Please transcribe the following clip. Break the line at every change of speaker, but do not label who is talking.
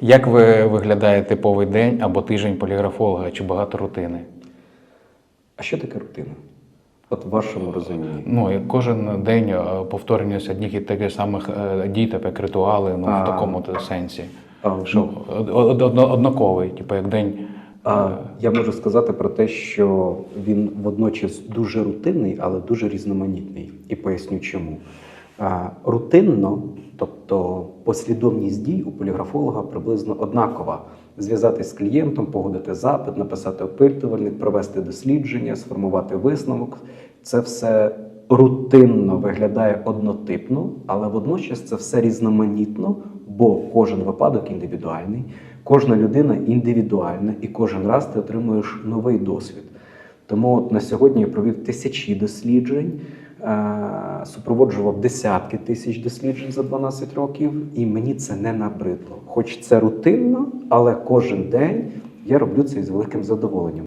Як ви виглядає типовий день або тиждень поліграфолога? Чи багато рутини?
А що таке рутина? От в вашому розумінні.
Ну, і кожен день е, повторення одних і таких самих е, дій, так як ритуали, ну,
А.
в такому сенсі.
А,
Що од- од- од- однаковий, типу як день.
А, я можу сказати про те, що він водночас дуже рутинний, але дуже різноманітний. І поясню чому. Рутинно, тобто послідовність дій у поліграфолога приблизно однакова. Зв'язатись з клієнтом, погодити запит, написати опитувальник, провести дослідження, сформувати висновок. Це все рутинно виглядає однотипно, але водночас це все різноманітно, бо кожен випадок індивідуальний, кожна людина індивідуальна, і кожен раз ти отримуєш новий досвід. Тому на сьогодні я провів тисячі досліджень, супроводжував десятки тисяч досліджень за 12 років, і мені це не набридло. Хоч це рутинно, але кожен день я роблю це із великим задоволенням.